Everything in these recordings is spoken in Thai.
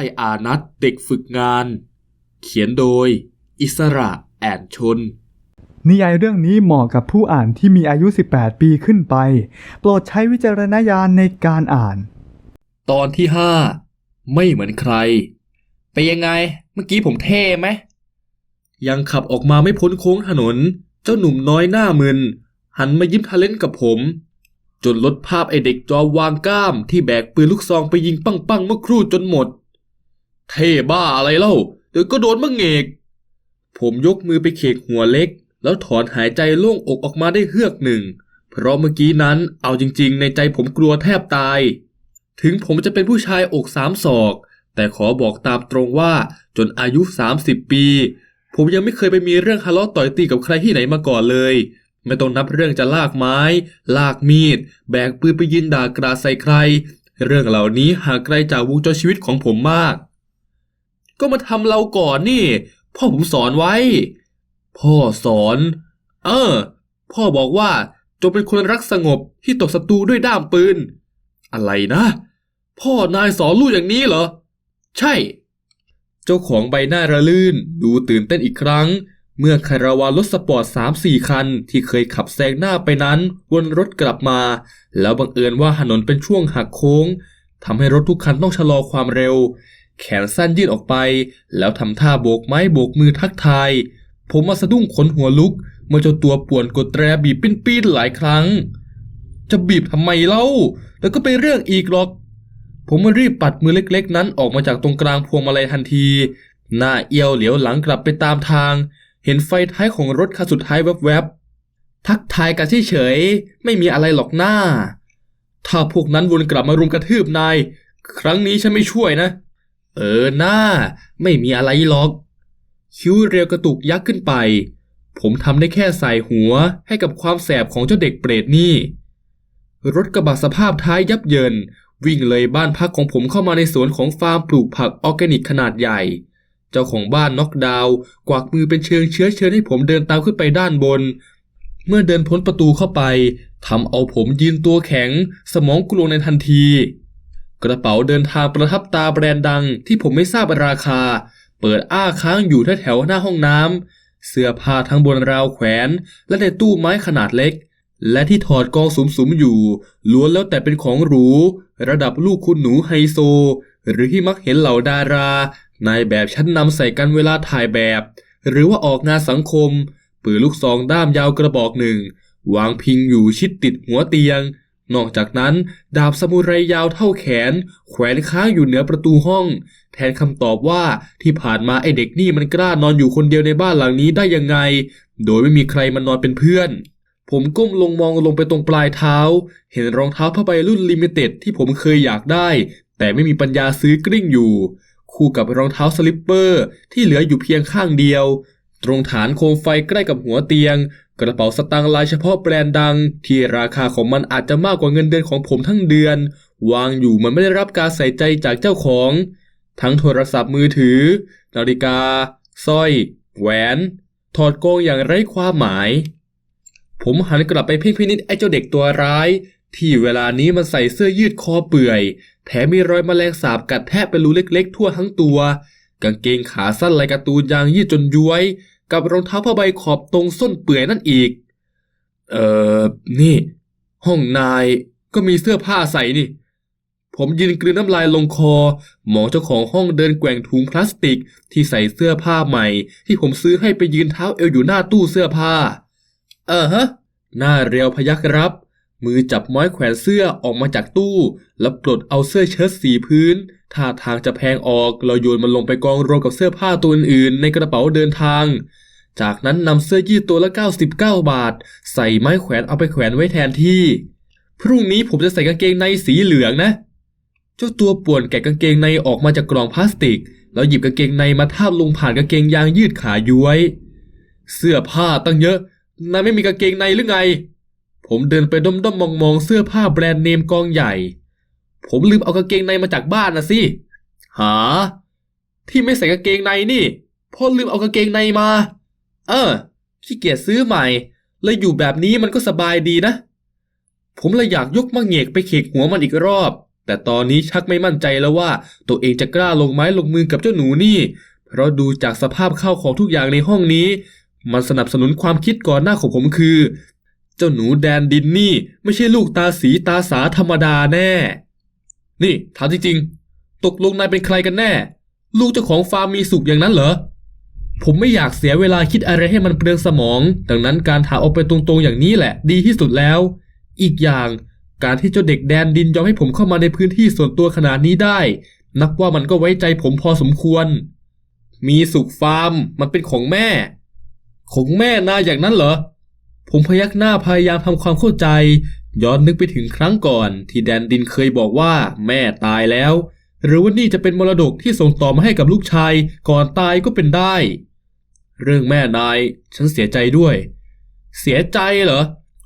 ายอานัทเด็กฝึกงาน เขียนโดย อิสระแอนชน นิยายเรื่องนี้เหมาะกับผู้อ่านที่มีอายุ 18 ปีขึ้นไป โปรดใช้วิจารณญาณในการอ่าน ตอนที่ห้าไม่เหมือนใครเป็นยังไง เมื่อกี้ผมเท่ไหม ยังขับออกมาไม่พ้นโค้งถนน เจ้าหนุ่มน้อยหน้ามึน หันมายิ้มทะเลนกับผม จนลดภาพไอเด็กจอมวางกล้ามที่แบกปืนลูกซองไปยิงปังปังๆเมื่อครู่จนหมด เท่บ้าอะไรเล่า เดี๋ยวก็โดนมังเงกผมยกมือไปเขกหัวเล็ก แล้วถอนหายใจโล่งอกออกมาได้เฮือกหนึ่ง เพราะเมื่อกี้นั้นเอาจริงๆ ในใจผมกลัวแทบตาย ถึงผมจะเป็นผู้ชายอกสามศอก แต่ขอบอกตามตรงว่าจนอายุ 30 ปี ผมยังไม่เคยไปมีเรื่องทะเลาะต่อยตีกับใครที่ไหนมาก่อนเลย ไม่ต้องนับเรื่องจะลากไม้ ลากมีด แบกปืนไปยินด่ากราใส่ใคร เรื่องเหล่านี้ห่างไกลจากวงจรชีวิตของผมมาก ก็มาทำเราก่อนนี่ พ่อผมสอนไว้ พ่อสอน เออ พ่อบอกว่าจงเป็นคนรักสงบที่ตกศัตรูด้วยด้ามปืน อะไรนะ พ่อนายสอนลูกอย่างนี้เหรอ ใช่ เจ้าของใบหน้าระลื่นดูตื่นเต้นอีกครั้ง เมื่อคาราวานรถสปอร์ตสามสี่คันที่เคยขับแซงหน้าไปนั้น วนรถกลับมา แล้วบังเอิญว่าถนนเป็นช่วงหักโค้งทำให้รถทุกคันต้องชะลอความเร็ว แขนสั้นยืดออกไป แล้วทำท่าโบกไม้โบกมือทักทาย ผมมาสะดุ้งขนหัวลุก เมื่อเจ้าตัวป่วนกดแตรบีบปิ้นๆหลายครั้ง จะบีบทำไมเล่า แล้วก็เป็นเรื่องอีกหรอก ผมมันรีบปัดมือเล็กๆ นั้นออกมาจากตรงกลางพวงมาลัยทันที หน้าเอียวเหลียวหลังกลับไปตามทาง เห็นไฟท้ายของรถคันสุดท้ายแวบๆ ทักทายกันเฉยๆ ไม่มีอะไรหรอกหน้า ถ้าพวกนั้นวนกลับมารุมกระทืบนาย ครั้งนี้ฉันไม่ช่วยนะ ออหน้า ไม่มีอะไรหรอก คิ้วเรียวกระตุกยักขึ้นไป ผมทำได้แค่ใส่หัวให้กับความแสบของเจ้าเด็กเปรตนี่ รถกระบะสภาพท้ายยับเยิน วิ่งเลยบ้านพักของผมเข้ามาในสวนของฟาร์มปลูกผักออร์แกนิกขนาดใหญ่ เจ้าของบ้านน็อกดาวกวักมือเป็นเชิงเชื้อเชิญให้ผมเดินตามขึ้นไปด้านบน เมื่อเดินพ้นประตูเข้าไปทำเอาผมยืนตัวแข็ง สมองกลวงในทันที กระเป๋าเดินทางประทับตาแบรนด์ดังที่ผมไม่ทราบราคา เปิดอ้าค้างอยู่แถวหน้าห้องน้ำเสื้อผ้าทั้งบนราวแขวน และในตู้ไม้ขนาดเล็ก และที่ถอดกองสุมๆอยู่ ล้วนแล้วแต่เป็นของหรู ระดับลูกคุณหนูไฮโซ หรือที่มักเห็นเหล่าดารานายแบบชั้นนำใส่กันเวลาถ่ายแบบ หรือว่าออกงานสังคม ปืนลูกซองด้ามยาวกระบอกหนึ่ง วางพิงอยู่ชิดติดหัวเตียง นอกจากนั้น ดาบสมุไรยาวเท่าแขน แขวนค้างอยู่เหนือประตูห้อง แทนคำตอบว่าที่ผ่านมาไอเด็กนี่มันกล้านอนอยู่คนเดียวในบ้านหลังนี้ได้ยังไง โดยไม่มีใครมานอนเป็นเพื่อน ผมก้มลงมองลงไปตรงปลายเท้า เห็นรองเท้าผ้าใบรุ่นลิมิเต็ดที่ผมเคยอยากได้ แต่ไม่มีปัญญาซื้อกลิ้งอยู่ คู่กับรองเท้าสลิปเปอร์ ที่เหลืออยู่เพียงข้างเดียว ตรงฐานโคมไฟใกล้กับหัวเตียง กระเป๋าสตางค์ลายเฉพาะแบรนด์ดัง ที่ราคาของมันอาจจะมากกว่าเงินเดือนของผมทั้งเดือน วางอยู่เหมันไม่ได้รับการใส่ใจจากเจ้าของ ทั้งโทรศัพท์มือถือ นาฬิกาสร้อย แหวน ถอดโกงอย่างไร้ความหมาย ผมหันกลับไปเพ่งพินิจไอ้เจ้าเด็กตัวร้าย ที่เวลานี้มันใส่เสื้อยืดคอเปื่อย แถมมีรอยแมลงสาบกัดแทะเป็นรูเล็กๆ ทั่วทั้งตัว กางเกงขาสั้นลายการ์ตูนยางยืดจนย้วย กับรองเท้าผ้าใบขอบตรงส้นเปื่อยนั่นอีก เอ่อ นี่ ห้องนายก็มีเสื้อผ้าใส่นี่ ผมยืนกลืนน้ำลายลงคอ หมอเจ้าของห้องเดินแกว่งถุงพลาสติกที่ใส่เสื้อผ้าใหม่ ที่ผมซื้อให้ไปยืนเท้าเอวอยู่หน้าตู้เสื้อผ้า เออฮะ หน้าเรียวพยักรับ มือจับม้อยแขวนเสื้อออกมาจากตู้ แล้วปลดเอาเสื้อเชิ้ตสีพื้นท่าทางจะแพงออกเราโยนมันลงไปกองรวมกับเสื้อผ้าตัวอื่นๆในกระเป๋าเดินทาง จากนั้นนำเสื้อยืดตัวละ 99 บาท ใส่ไม้แขวนเอาไปแขวนไว้แทนที่ พรุ่งนี้ผมจะใส่กางเกงในสีเหลืองนะ เจ้าตัวป่วนแกะกางเกงในออกมาจากกล่องพลาสติก แล้วหยิบกางเกงในมาทาบลงผ่านกางเกงยางยืดขาย้วย เสื้อผ้าตั้งเยอะนายไม่มีกางเกงในหรือไง ผมเดินไปด้อมๆมองๆเสื้อผ้าแบรนด์เนมกองใหญ่ ผมลืมเอากางเกงในมาจากบ้านนะสิ หา ที่ไม่ใส่กางเกงในนี่เพ่อลืมเอากางเกงในมา เออขี้เกียจซื้อใหม่เลยอยู่แบบนี้มันก็สบายดีนะ ผมเลยอยากยกมะเหงกไปเขกหัวมันอีกรอบ แต่ตอนนี้ชักไม่มั่นใจแล้วว่า ตัวเองจะกล้าลงไม้ลงมือกับเจ้าหนูนี่ เพราะดูจากสภาพข้าวของทุกอย่างในห้องนี้ มันสนับสนุนความคิดก่อนหน้าของผมคือ เจ้าหนูแดนดินนี่ ไม่ใช่ลูกตาสีตาสาธรรมดาแน่ นี่ถามจริงๆตกลงนายเป็นใครกันแน่ ลูกเจ้าของฟาร์มมีสุขอย่างนั้นเหรอ ผมไม่อยากเสียเวลาคิดอะไรให้มันเปลืองสมอง ดังนั้นการถามออกไปตรงๆอย่างนี้แหละดีที่สุดแล้ว อีกอย่างการที่เจ้าเด็กแดนดินยอมให้ผมเข้ามาในพื้นที่ส่วนตัวขนาดนี้ได้ นับว่ามันก็ไว้ใจผมพอสมควร มีสุขฟาร์มมันเป็นของแม่ ของแม่นาอย่างนั้นเหรอ ผมพยักหน้าพยายามทำความเข้าใจ ย้อนนึกไปถึงครั้งก่อน ที่แดนดินเคยบอกว่าแม่ตายแล้ว หรือว่านี่จะเป็นมรดกที่ส่งต่อมาให้กับลูกชายก่อนตายก็เป็นได้ เรื่องแม่นาย ฉันเสียใจด้วย เสียใจเหรอ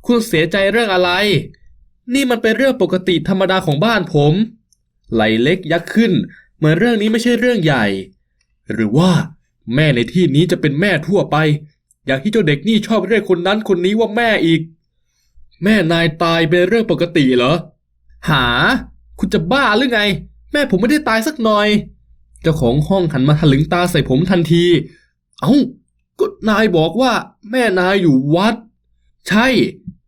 คุณเสียใจเรื่องอะไร นี่มันเป็นเรื่องปกติธรรมดาของบ้านผม ไหลเล็กยักษ์ขึ้น เหมือนเรื่องนี้ไม่ใช่เรื่องใหญ่ หรือว่า แม่ในที่นี้จะเป็นแม่ทั่วไป อย่างที่เจ้าเด็กนี่ชอบเรียกคนนั้นคนนี้ว่าแม่อีก แม่นายตายเป็นเรื่องปกติเหรอ หา คุณจะบ้าหรือไง แม่ผมไม่ได้ตายสักหน่อย เจ้าของห้องหันมาถลึงตาใส่ผมทันที เอ้า ก็นายบอกว่า แม่นายอยู่วัด ใช่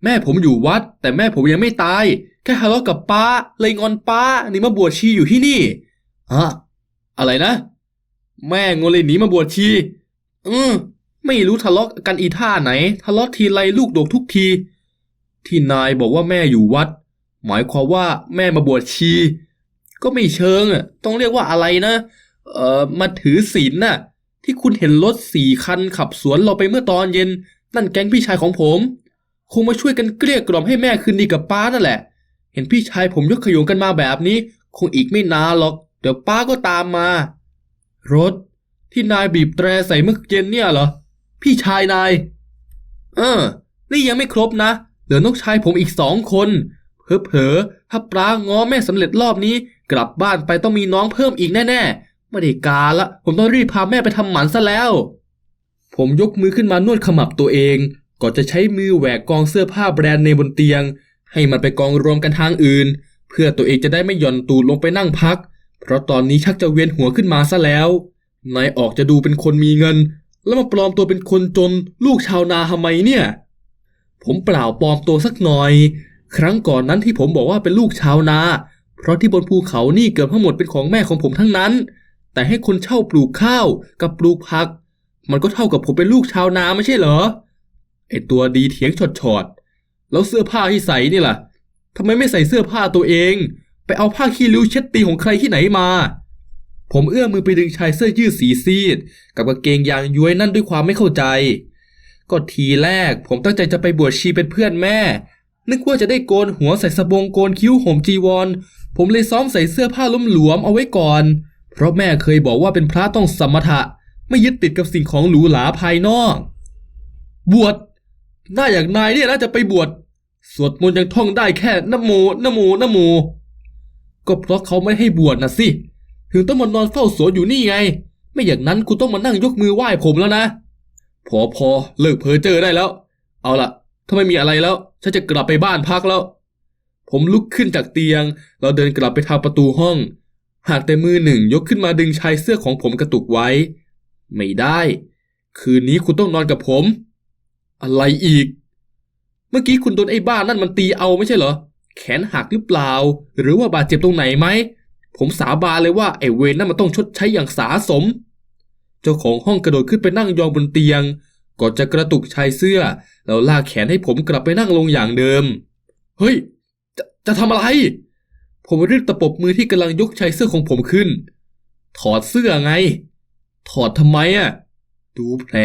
แม่ผมอยู่วัด แต่แม่ผมยังไม่ตาย แค่ทะเลาะกับป้า เลยงอนป้าหนีมาบวชชีอยู่ที่นี่ฮะอะไรนะ แม่งอนเลยหนีมาบวชชีอืมไม่รู้ทะเลาะกันอีท่าไหน ทะเลาะทีไรลูกโดกทุกที ที่นายบอกว่าแม่อยู่วัด หมายความว่าแม่มาบวชชี ก็ไม่เชิงอะต้องเรียกว่าอะไรนะ เอ่อมาถือศีลน่ะ ที่คุณเห็นรถสี่คันขับสวนเราไปเมื่อตอนเย็น นั่นแก๊งพี่ชายของผม คงมาช่วยกันเกลี้ยกล่อมให้แม่คืนดีกับป้านั่นแหละ เห็นพี่ชายผมยกขยงกันมาแบบนี้ คงอีกไม่นานหรอก เดี๋ยวป้าก็ตามมา รถ ที่นายบีบแตรใส่เมื่อเย็นเนี่ยเหรอ พี่ชายนาย เออ นี่ยังไม่ครบนะ เหลือน้องชายผมอีกสองคนเผลอๆถ้าปลาง้อแม่สำเร็จรอบนี้ กลับบ้านไปต้องมีน้องเพิ่มอีกแน่ๆ ไม่ได้การละ ผมต้องรีบพาแม่ไปทำหมันซะแล้ว ผมยกมือขึ้นมานวดขมับตัวเอง ก่อนจะใช้มือแหวกกองเสื้อผ้าแบรนด์ในบนเตียง ให้มันไปกองรวมกันทางอื่น เพื่อตัวเองจะได้ไม่หย่อนตูดลงไปนั่งพัก เพราะตอนนี้ชักจะเวียนหัวขึ้นมาซะแล้ว นายออกจะดูเป็นคนมีเงิน แล้วมาปลอมตัวเป็นคนจนลูกชาวนาทำไมเนี่ย ผมเปล่าปลอมตัวสักหน่อย ครั้งก่อนนั้นที่ผมบอกว่าเป็นลูกชาวนา เพราะที่บนภูเขานี่เกือบทั้งหมดเป็นของแม่ของผมทั้งนั้น แต่ให้คนเช่าปลูกข้าวกับปลูกผัก มันก็เท่ากับผมเป็นลูกชาวนาไม่ใช่เหรอ ไอตัวดีเถียงฉอดๆ แล้วเสื้อผ้าที่ใส่นี่ล่ะทำไมไม่ใส่เสื้อผ้าตัวเอง ไปเอาผ้าขี้ริ้วเช็ดตีของใครที่ไหนมา ผมเอื้อมมือไปดึงชายเสื้อยืดสีซีด กับกางเกงยางย้วยนั่นด้วยความไม่เข้าใจ ก็ทีแรกผมตั้งใจจะไปบวชชีเป็นเพื่อนแม่ นึกว่าจะได้โกนหัวใส่สบงโกนคิ้วห่มจีวร ผมเลยซ้อมใส่เสื้อผ้าล้มหลวมเอาไว้ก่อน เพราะแม่เคยบอกว่าเป็นพระต้องสมถะ ไม่ยึดติดกับสิ่งของหรูหราภายนอก บวชหน้าอย่างนายเนี่ยนะจะไปบวชสวดมนต์ยังท่องได้แค่นโมนโมนโม ก็เพราะเขาไม่ให้บวชนะสิ ถึงต้องมานอนเฝ้าสวนอยู่นี่ไง ไม่อย่างนั้นคุณต้องมานั่งยกมือไหว้ผมแล้วนะ พอพอเลิกเพ้อเจอได้แล้ว เอาล่ะ ถ้าไม่มีอะไรแล้ว ฉันจะกลับไปบ้านพักแล้ว ผมลุกขึ้นจากเตียงแล้วเดินกลับไปทางประตูห้อง หากแต่มือหนึ่งยกขึ้นมาดึงชายเสื้อของผมกระตุกไว้ ไม่ได้ คืนนี้คุณต้องนอนกับผม อะไรอีก เมื่อกี้คุณโดนไอ้บ้านั่นมันตีเอาไม่ใช่เหรอ แขนหักหรือเปล่า หรือว่าบาดเจ็บตรงไหนไหม ผมสาบานเลยว่าไอ้เวรนั่นมันต้องชดใช้อย่างสาสม เจ้าของห้องกระโดดขึ้นไปนั่งยองบนเตียงก่อนจะกระตุกชายเสื้อ แล้วลากแขนให้ผมกลับไปนั่งลงอย่างเดิม เฮ้ย จะจะทำอะไร ผมรีบตะปบมือที่กำลังยกชายเสื้อของผมขึ้น ถอดเสื้อไง ถอดทำไมอะ ดูแผล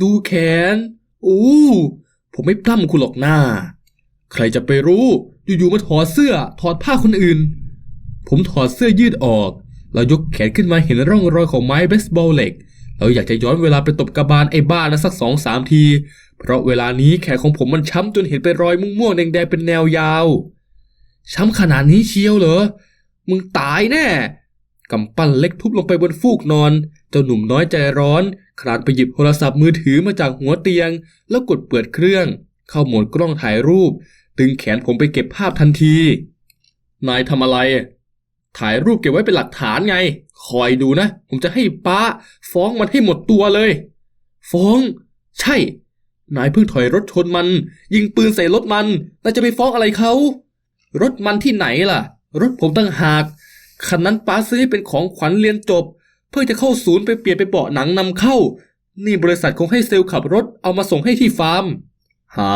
ดูแขน อู้ ผมไม่ปล้ำคุณหรอกหน้า ใครจะไปรู้ อยู่ๆมาถอดเสื้อ ถอดผ้าคนอื่น ผมถอดเสื้อยืดออก แล้วยกแขนขึ้นมาเห็นร่องรอยของไม้เบสบอลเหล็ก เราอยากจะย้อนเวลาไปตบกระบาลไอ้บ้านะสักสองสามที เพราะเวลานี้แขนของผมมันช้ำจนเห็นเป็นรอยม่วงๆแดงๆเป็นแนวยาว ช้ำขนาดนี้เชียวเหรอ มึงตายแน่ กำปั้นเล็กทุบลงไปบนฟูกนอน เจ้าหนุ่มน้อยใจร้อน คลานไปหยิบโทรศัพท์มือถือมาจากหัวเตียง แล้วกดเปิดเครื่อง เข้าโหมดกล้องถ่ายรูป ดึงแขนผมไปเก็บภาพทันที นายทำอะไร ถ่ายรูปเก็บไว้เป็นหลักฐานไง คอยดูนะ ผมจะให้ป้า ฟ้องมันให้หมดตัวเลย ฟ้อง ใช่ นายเพิ่งถอยรถชนมัน ยิงปืนใส่รถมันนายจะไปฟ้องอะไรเขา รถมันที่ไหนล่ะ รถผมตั้งหาก คันนั้นป้าซื้อให้เป็นของขวัญเรียนจบ เพื่อจะเข้าศูนย์ไปเปลี่ยนไปเบาะหนังนำเข้า นี่บริษัทคงให้เซลล์ขับรถเอามาส่งให้ที่ฟาร์ม หา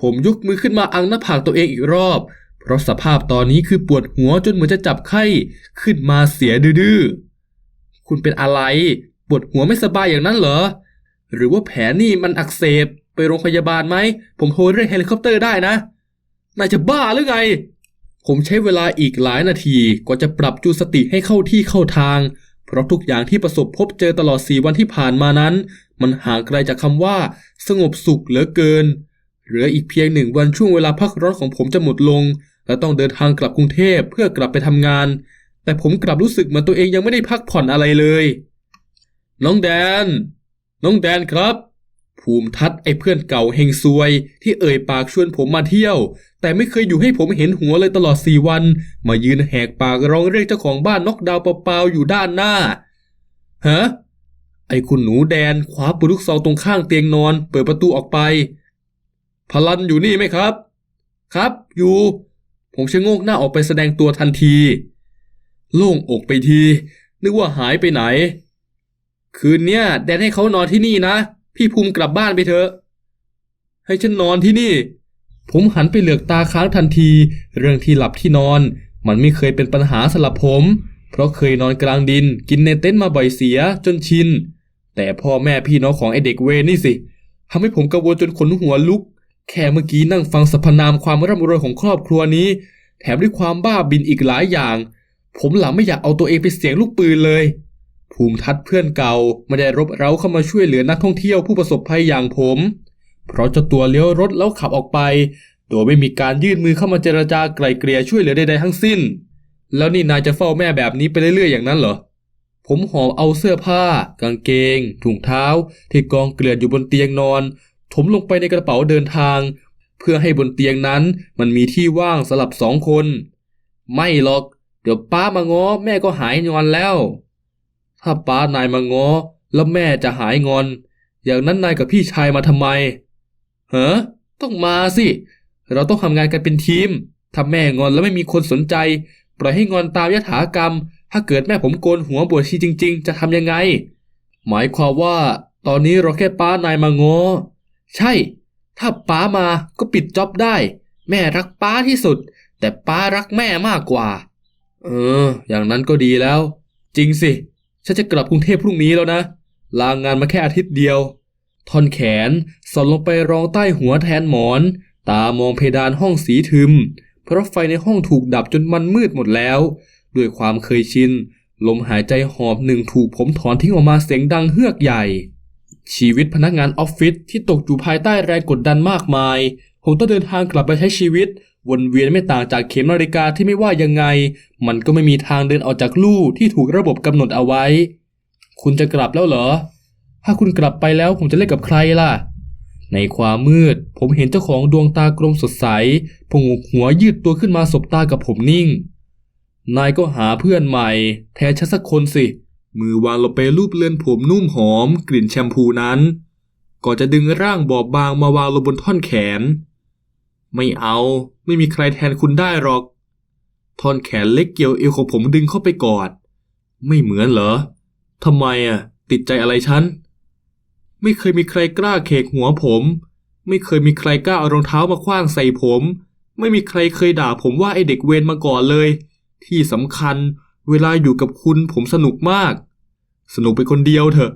ผมยกมือขึ้นมาอังหน้าผากตัวเองอีกรอบ เพราะสภาพตอนนี้คือปวดหัวจนเหมือนจะจับไข้ ขึ้นมาเสียดื้อคุณเป็นอะไรปวดหัวไม่สบายอย่างนั้นเหรอ หรือว่าแผลนี่มันอักเสบไปโรงพยาบาลไหม ผมโทรเรียกเฮลิคอปเตอร์ได้นะ นายจะบ้าหรือไง ผมใช้เวลาอีกหลายนาทีกว่าจะปรับจูสติให้เข้าที่เข้าทาง เพราะทุกอย่างที่ประสบพบเจอตลอดสี่วันที่ผ่านมานั้น มันห่างไกลจากคำว่า สงบสุขเหลือเกิน เหลืออีกเพียงหนึ่งวันช่วงเวลาพักร้อนของผมจะหมดลง และต้องเดินทางกลับกรุงเทพเพื่อกลับไปทำงาน แต่ผมกลับรู้สึกเหมือนตัวเองยังไม่ได้พักผ่อนอะไรเลย น้องแดน น้องแดนครับ ภูมิทัศน์ไอ้เพื่อนเก่าเฮงซวย ที่เอ่ยปากชวนผมมาเที่ยว แต่ไม่เคยอยู่ให้ผมเห็นหัวเลยตลอดสี่วัน มายืนแหกปากร้องเรียกเจ้าของบ้านน็อกดาวเปล่าๆอยู่ด้านหน้าฮะไอ้คุณหนูแดนคว้าปืนลูกซองตรงข้างเตียงนอน เปิดประตูออกไป พลันอยู่นี่ไหมครับ ครับอยู่ ผมชะโงกหน้าออกไปแสดงตัวทันที โล่งอกไปที นึกว่าหายไปไหน คืนเนี้ยแดนให้เขานอนที่นี่นะ พี่ภูมิกลับบ้านไปเถอะ ให้ฉันนอนที่นี่ ผมหันไปเหลือกตาค้างทันที เรื่องที่หลับที่นอน มันไม่เคยเป็นปัญหาสำหรับผม เพราะเคยนอนกลางดิน กินในเต็นท์มาบ่อยเสียจนชิน แต่พ่อแม่พี่น้องของไอเด็กเวนี่สิทำให้ผมกังวลจนขนหัวลุก แค่เมื่อกี้นั่งฟังสรรพนามความร่ำรวยของครอบครัวนี้ แถมด้วยความบ้าบินอีกหลายอย่าง ผมหลังไม่อยากเอาตัวเองไปเสียงลูกปืนเลย ภูมิทัศน์เพื่อนเก่าไม่ได้รบเร้าเข้ามาช่วยเหลือนักท่องเที่ยวผู้ประสบภัยอย่างผม เพราะเจ้าตัวเลี้ยวรถแล้วขับออกไป โดยไม่มีการยื่นมือเข้ามาเจรจาไกล่เกลี่ยช่วยเหลือใดๆทั้งสิ้น แล้วนี่นายจะเฝ้าแม่แบบนี้ไปเรื่อยๆอย่างนั้นเหรอ ผมหอบเอาเสื้อผ้า กางเกง ถุงเท้า ที่กองเกลื่อนอยู่บนเตียงนอน ถมลงไปในกระเป๋าเดินทาง เพื่อให้บนเตียงนั้นมันมีที่ว่างสลับสองคน ไม่หรอก เดี๋ยวป้ามาง้อแม่ก็หายงอนแล้ว ถ้าป้านายมาง้อ แล้วแม่จะหายงอน อย่างนั้นนายกับพี่ชายมาทำไมเฮ้ต้องมาสิ เราต้องทำงานกันเป็นทีม ถ้าแม่งอนแล้วไม่มีคนสนใจ ปล่อยให้งอนตามยถากรรม ถ้าเกิดแม่ผมโกนหัวบวชชีจริง ๆ จะทำยังไง หมายความว่า ตอนนี้เราแค่ป้านายมาง้อ ใช่ ถ้าป้ามาก็ปิดจ็อบได้ แม่รักป้าที่สุด แต่ป้ารักแม่มากกว่า เออ อย่างนั้นก็ดีแล้ว จริงสิ ฉันจะกลับกรุงเทพพรุ่งนี้แล้วนะ ลางงานมาแค่อาทิตย์เดียว ท่อนแขนสอดลงไปรองใต้หัวแทนหมอน ตามองเพดานห้องสีทึม เพราะไฟในห้องถูกดับจนมันมืดหมดแล้ว ด้วยความเคยชิน ลมหายใจหอบหนึ่งถูกผมถอนทิ้งออกมาเสียงดังเฮือกใหญ่ ชีวิตพนักงานออฟฟิศที่ตกอยู่ภายใต้แรงกดดันมากมาย ผมต้องเดินทางกลับไปใช้ชีวิต วนเวียนไม่ต่างจากเข็มนาฬิกาที่ไม่ว่ายังไง มันก็ไม่มีทางเดินออกจากลู่ที่ถูกระบบกำหนดเอาไว้ คุณจะกลับแล้วเหรอ ถ้าคุณกลับไปแล้วผมจะเล่นกับใครล่ะ ในความมืด ผมเห็นเจ้าของดวงตากลมสดใสพงกหัวยืดตัวขึ้นมาสบตากับผมนิ่ง นายก็หาเพื่อนใหม่ แทนฉันสักคนสิ มือวางลงไปรูปเลือนผมนุ่มหอม กลิ่นแชมพูนั้นก่อนจะดึงร่างบอบบางมาวางลงบนท่อนแขน ไม่เอาไม่มีใครแทนคุณได้หรอกท่อนแขนเล็กเกี่ยวเอวของผมดึงเข้าไปกอด ไม่เหมือนเหรอทำไมอะ ติดใจอะไรฉัน ไม่เคยมีใครกล้าเขกหัวผม ไม่เคยมีใครกล้าเอารองเท้ามาคว้างใส่ผม ไม่มีใครเคยด่าผมว่าไอเด็กเวรมาก่อนเลย ที่สำคัญ เวลาอยู่กับคุณผมสนุกมาก สนุกไปคนเดียวเถอะ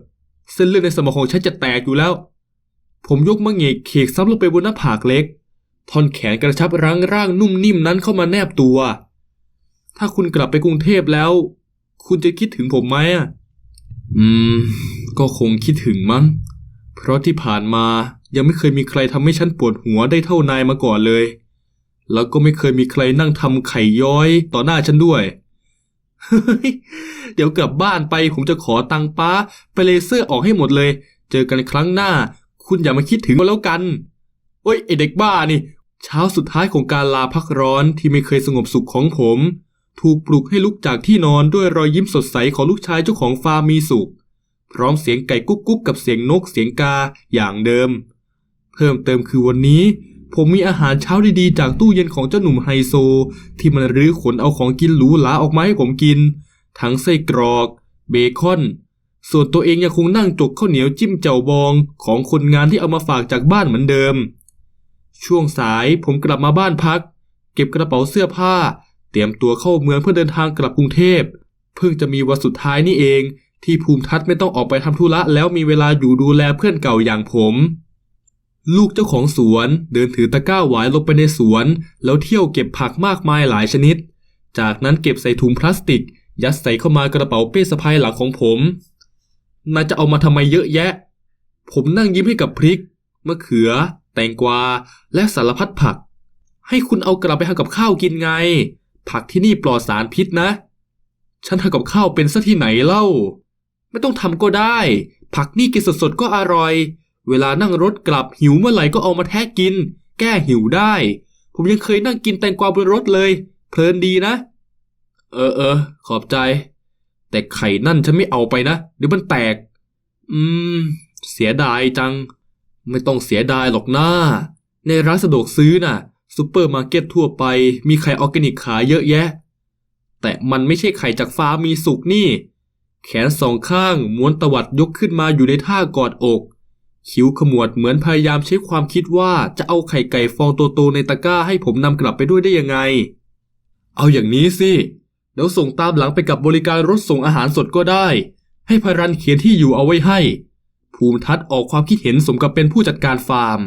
เส้นเลือดในสมองของฉันจะแตกอยู่แล้ว ผมยกมะเงกเขกซ้ำลงไปบนหน้าผากเล็ก ท่อนแขนกระชับรั้งร่างนุ่มนิ่มนั้นเข้ามาแนบตัว ถ้าคุณกลับไปกรุงเทพแล้ว คุณจะคิดถึงผมไหมอะอืม ก็คงคิดถึงมั้ง เพราะที่ผ่านมายังไม่เคยมีใครทำให้ฉันปวดหัวได้เท่านายมาก่อนเลย แล้วก็ไม่เคยมีใครนั่งทำไข่ย้อยต่อหน้าฉันด้วย เดี๋ยวกลับบ้านไปผมจะขอตังป้า ไปเลเซอร์ออกให้หมดเลย เจอกันครั้งหน้า คุณอย่ามาคิดถึงก็แล้วกัน โอ้ยไอเด็กบ้านี่ เช้าสุดท้ายของการลาพักร้อนที่ไม่เคยสงบสุขของผม ถูกปลุกให้ลุกจากที่นอนด้วยรอยยิ้มสดใสของลูกชายเจ้าของฟาร์มมีสุข พร้อมเสียงไก่กุ๊กกุ๊กกับเสียงนกเสียงกาอย่างเดิม เพิ่มเติมคือวันนี้ ผมมีอาหารเช้าดีๆ จากตู้เย็นของเจ้าหนุ่มไฮโซ ที่มันรื้อขนเอาของกินหรูหราออกมาให้ผมกิน ทั้งไส้กรอก เบคอนส่วนตัวเองยังคงนั่งจกข้าวเหนียวจิ้มเจ่วบองของคนงานที่เอามาฝากจากบ้านเหมือนเดิม ช่วงสายผมกลับมาบ้านพัก เก็บกระเป๋าเสื้อผ้า เตรียมตัวเข้าเมืองเพื่อเดินทางกลับกรุงเทพ เพิ่งจะมีวันสุดท้ายนี่เอง ที่ภูมิทัศน์ไม่ต้องออกไปทำธุระแล้วมีเวลาอยู่ดูแลเพื่อนเก่าอย่างผม ลูกเจ้าของสวนเดินถือตะกร้าหวายลงไปในสวน แล้วเที่ยวเก็บผักมากมายหลายชนิด จากนั้นเก็บใส่ถุงพลาสติก ยัดใส่เข้ามากระเป๋าเป้สะพายหลังของผมนายจะเอามาทำไมเยอะแยะ ผมนั่งยิ้มให้กับพริก มะเขือ แตงกวา และสารพัดผัก ให้คุณเอากลับไปทำกับข้าวกินไง ผักที่นี่ปลอดสารพิษนะ ฉันทำกับข้าวเป็นซะที่ไหนเล่า ไม่ต้องทำก็ได้ ผักนี่กินสดๆก็อร่อย เวลานั่งรถกลับหิวเมื่อไหร่ก็เอามาแทะกิน แก้หิวได้ ผมยังเคยนั่งกินแตงกวาบนรถเลย เพลินดีนะ เออเออขอบใจ แต่ไข่นั่นฉันไม่เอาไปนะเดี๋ยวมันแตก อืม เสียดายจัง ไม่ต้องเสียดายหรอกนะในร้านสะดวกซื้อน่ะซูเปอร์มาร์เก็ตทั่วไปมีไข่ออร์แกนิกขายเยอะแยะ แต่มันไม่ใช่ไข่จากฟาร์มมีสุกนี่ แขนสองข้างม้วนตวัดยกขึ้นมาอยู่ในท่ากอดอก คิ้วขมวดเหมือนพยายามใช้ความคิดว่าจะเอาไข่ไก่ฟองโตๆในตะกร้าให้ผมนำกลับไปด้วยได้ยังไง เอาอย่างนี้สิเดี๋ยวส่งตามหลังไปกับบริการรถส่งอาหารสดก็ได้ ให้พารันเขียนที่อยู่เอาไว้ให้ ภูมิทัศน์ออกความคิดเห็นสมกับเป็นผู้จัดการฟาร์ม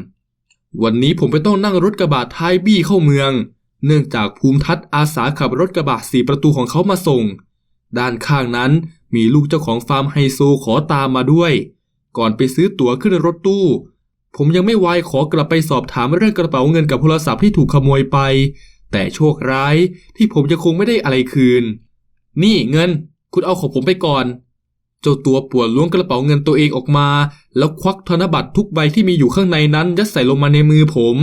วันนี้ผมไปต้องนั่งรถกระบะท้ายบี้เข้าเมือง เนื่องจากภูมิทัศน์อาสาขับรถกระบะสี่ประตูของเขามาส่ง ด้านข้างนั้นมีลูกเจ้าของฟาร์มไฮโซขอตามมาด้วย ก่อนไปซื้อตั๋วขึ้นรถตู้ ผมยังไม่ไวายขอกลับไปสอบถามเรื่องกระเป๋าเงินกับโทรศัพท์ที่ถูกขโมยไป แต่โชคร้ายที่ผมยังคงไม่ได้อะไรคืน นี่เงิน คุณเอาของผมไปก่อน เจ้าตัวปวดล้วงกระเป๋าเงินตัวเองออกมา แล้วควักธนบัตรทุกใบที่มีอยู่ข้างในนั้นยัดใส่ลงมาในมือผม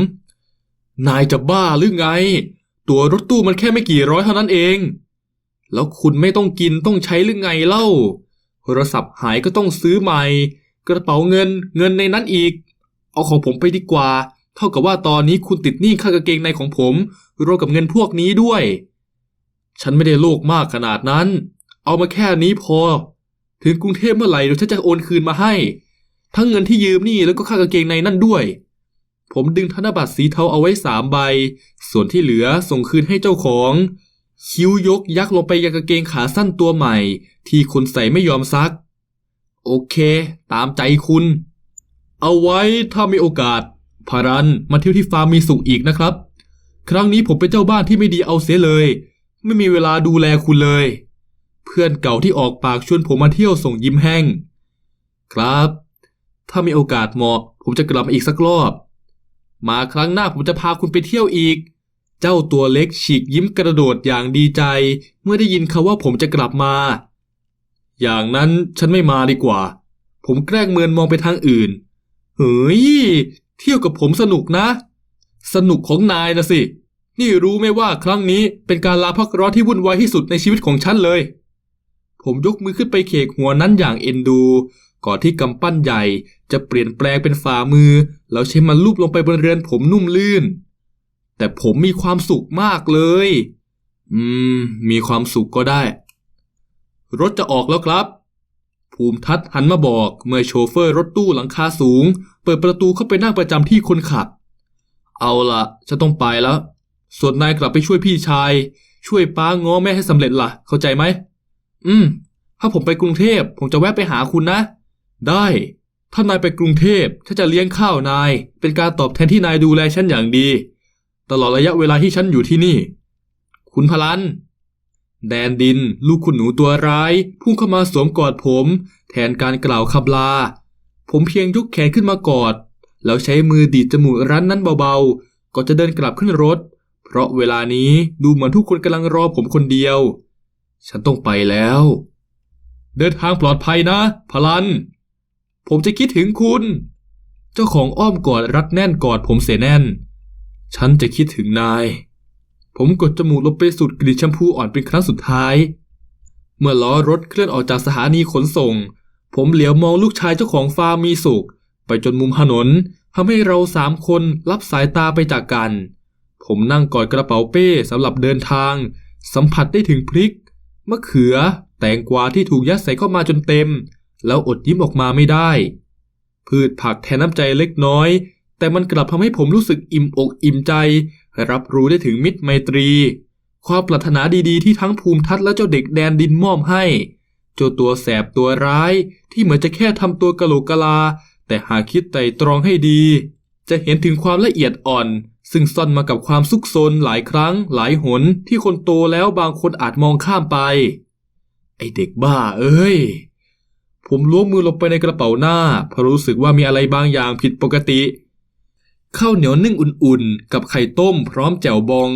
นายจะบ้าหรือไง ตัวรถตู้มันแค่ไม่กี่ร้อยเท่านั้นเอง แล้วคุณไม่ต้องกินต้องใช้หรือไงเล่า โทรศัพท์หายก็ต้องซื้อใหม่ กระเป๋าเงินเงินในนั้นอีก เอาของผมไปดีกว่า เท่ากับว่าตอนนี้คุณติดหนี้ค่ากางเกงในของผมรวมกับเงินพวกนี้ด้วย ฉันไม่ได้โลภมากขนาดนั้น เอามาแค่นี้พอ ถึงกรุงเทพเมื่อไหร่เดี๋ยวฉันจะโอนคืนมาให้ ทั้งเงินที่ยืมนี่แล้วก็ค่ากางเกงในนั่นด้วย ผมดึงธนบัตรสีเทาเอาไว้สามใบ ส่วนที่เหลือส่งคืนให้เจ้าของ คิ้วยกยักลงไปยังกางเกงขาสั้นตัวใหม่ ที่คนใส่ไม่ยอมซัก โอเค ตามใจคุณ เอาไว้ถ้ามีโอกาสพารันมาเที่ยวที่ฟาร์มมีสุขอีกนะครับ ครั้งนี้ผมเป็นเจ้าบ้านที่ไม่ดีเอาเสียเลย ไม่มีเวลาดูแลคุณเลย พื่อนเก่าที่ออกปากชวนผมมาเที่ยวส่งยิ้มแห้ง ครับ ถ้ามีโอกาสเหมาะ ผมจะกลับมาอีกสักรอบ มาครั้งหน้าผมจะพาคุณไปเที่ยวอีก เจ้าตัวเล็กฉีกยิ้มกระโดดอย่างดีใจ เมื่อได้ยินคำว่าผมจะกลับมา อย่างนั้นฉันไม่มาดีกว่า ผมแกล้งเมินมองไปทางอื่น เฮ้ย เที่ยวกับผมสนุกนะ สนุกของนายนะสินี่รู้ไหมว่าครั้งนี้เป็นการลาพักร้อนที่วุ่นวายที่สุดในชีวิตของฉันเลย ผมยกมือขึ้นไปเคกหัวนั้นอย่างเอ็นดู ก่อนที่กำปั้นใหญ่จะเปลี่ยนแปลงเป็นฝ่ามือ แล้วใช้มันลูบลงไปบนเรือนผมนุ่มลื่น แต่ผมมีความสุขมากเลย อืม มีความสุขก็ได้ รถจะออกแล้วครับ ภูมิทัศน์หันมาบอกเมื่อโชเฟอร์รถตู้หลังคาสูง เปิดประตูเข้าไปนั่งประจำที่คนขับ เอาละฉันต้องไปแล้ว ส่วนนายกลับไปช่วยพี่ชาย ช่วยป้าง้อแม่ให้สำเร็จล่ะ เข้าใจไหม อืม ถ้าผมไปกรุงเทพ ผมจะแวะไปหาคุณนะ ได้ ถ้านายไปกรุงเทพฉันจะเลี้ยงข้าวนาย เป็นการตอบแทนที่นายดูแลฉันอย่างดี ตลอดระยะเวลาที่ฉันอยู่ที่นี่ คุณพลัน แดนดิน ลูกคุณหนูตัวร้ายพุ่งเข้ามาสวมกอดผม แทนการกล่าวคำลา ผมเพียงยกแขนขึ้นมากอด แล้วใช้มือดีดจมูกรั้นนั้นเบาๆก่อนจะเดินกลับขึ้นรถ เพราะเวลานี้ดูเหมือนทุกคนกำลังรอผมคนเดียว ฉันต้องไปแล้ว เดินทางปลอดภัยนะ พลัน ผมจะคิดถึงคุณ เจ้าของอ้อมกอดรัดแน่นกอดผมเสียแน่น ฉันจะคิดถึงนาย ผมกดจมูกลงไปสุดกลิ่นแชมพูอ่อนเป็นครั้งสุดท้าย เมื่อล้อรถเคลื่อนออกจากสถานีขนส่ง ผมเหลียวมองลูกชายเจ้าของฟาร์มมีสุข ไปจนมุมถนนทำให้เราสามคนรับสายตาไปจากกัน ผมนั่งกอดกระเป๋าเป้สำหรับเดินทาง สัมผัสได้ถึงพริก มะเขือ แตงกวาที่ถูกยัดใส่เข้ามาจนเต็ม แล้วอดยิ้มออกมาไม่ได้ พืชผักแทนน้ำใจเล็กน้อย แต่มันกลับทำให้ผมรู้สึกอิ่มอกอิ่มใจ รับรู้ได้ถึงมิตรไมตรี ความปรารถนาดีๆที่ทั้งภูมิทัศน์และเจ้าเด็กแดนดินมอบให้เจ้าตัวแสบตัวร้ายที่เหมือนจะแค่ทำตัวกะโหลกกะลา แต่หากคิดไตร่ตรองให้ดี จะเห็นถึงความละเอียดอ่อน ซึ่งซ่อนมากับความซุกซนหลายครั้งหลายหนที่คนโตแล้วบางคนอาจมองข้ามไป ไอเด็กบ้าเอ้ย ผมล้วงมือลงไปในกระเป๋าหน้าเพราะรู้สึกว่ามีอะไรบางอย่างผิดปกติ ข้าวเหนียวนึ่งอุ่นๆ กับไข่ต้มพร้อมแจ่วบอง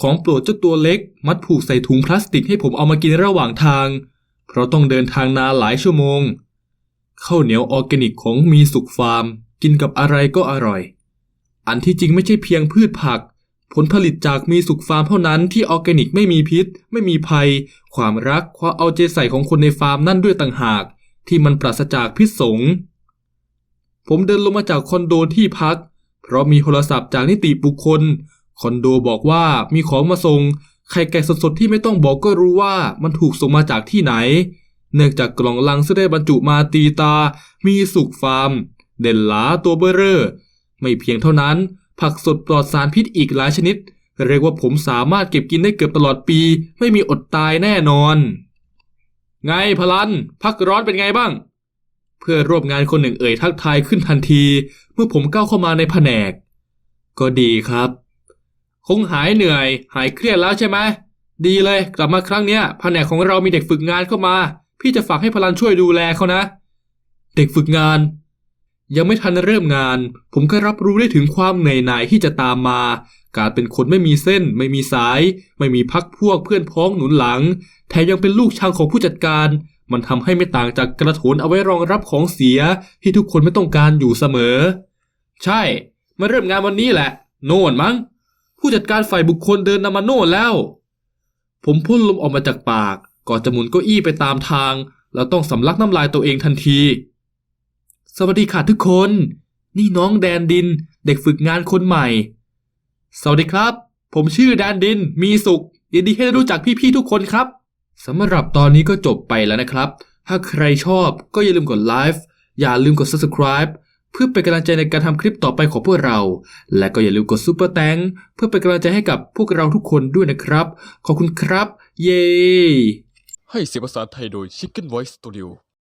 ของโปรดเจ้าตัวเล็ก มัดผูกใส่ถุงพลาสติกให้ผมเอามากินระหว่างทาง เพราะต้องเดินทางนานหลายชั่วโมงข้าวเหนียวออร์แกนิกของมีสุขฟาร์ม กินกับอะไรก็อร่อย อันที่จริงไม่ใช่เพียงพืชผัก ผลผลิตจากมีสุขฟาร์มเท่านั้นที่ออร์แกนิกไม่มีพิษ ไม่มีภัย ความรักความเอาใจใส่ของคนในฟาร์มนั่นด้วยต่างหาก ที่มันปราศจากพิษสงผมเดินลงมาจากคอนโดที่พัก เพราะมีโทรศัพท์จากนิติบุคคล คอนโดบอกว่ามีของมาส่งไข่ไก่สดๆที่ไม่ต้องบอกก็รู้ว่ามันถูกส่งมาจากที่ไหน เนื่องจากกล่องลังซึ่งได้บรรจุมาตีตา มีสุกฟาร์ม เด่นหลาตัวเบอร์เรอร์ ไม่เพียงเท่านั้น ผักสดปลอดสารพิษอีกหลายชนิด เรียกว่าผมสามารถเก็บกินได้เกือบตลอดปี ไม่มีอดตายแน่นอน ไงพลัน พักร้อนเป็นไงบ้าง เพื่อร่วมงานคนหนึ่งเอ่ยทักทายขึ้นทันที เมื่อผมก้าวเข้ามาในแผนก ก็ดีครับ คงหายเหนื่อย หายเครียดแล้วใช่ไหมดีเลยกลับมาครั้งเนี้ยแผนกของเรามีเด็กฝึกงานเข้ามา พี่จะฝากให้พลันช่วยดูแลเขานะ เด็กฝึกงาน ยังไม่ทันเริ่มงาน ผมก็รับรู้ได้ถึงความเหนื่อยหน่ายที่จะตามมา การเป็นคนไม่มีเส้น ไม่มีสาย ไม่มีพักพวกเพื่อนพ้องหนุนหลัง แถมยังเป็นลูกช่างของผู้จัดการ มันทำให้ไม่ต่างจากกระโถนเอาไว้รองรับของเสียที่ทุกคนไม่ต้องการอยู่เสมอ ใช่ มาเริ่มงานวันนี้แหละ โน่นมั้ง ผู้จัดการฝ่ายบุคคลเดินนำมาโน่นแล้ว ผมพ่นลมออกมาจากปาก ก่อนจะหมุนเก้าอี้ไปตามทาง แล้วต้องสำลักน้ำลายตัวเองทันที สวัสดีค่ะทุกคน นี่น้องแดนดิน เด็กฝึกงานคนใหม่ สวัสดีครับ ผมชื่อแดนดิน มีสุขยินดีให้ได้รู้จักพี่ๆทุกคนครับสำหรับตอนนี้ก็จบไปแล้วนะครับ ถ้าใครชอบก็อย่าลืมกดไลฟ์อย่าลืมกด subscribe เพื่อเป็นกำลังใจในการทำคลิปต่อไปของพวกเรา และก็อย่าลืมกด super thank เพื่อเป็นกำลังใจให้กับพวกเราทุกคนด้วยนะครับ ขอบคุณครับ เย้ให้เสียงภาษาไทยโดย Chicken Voice Studio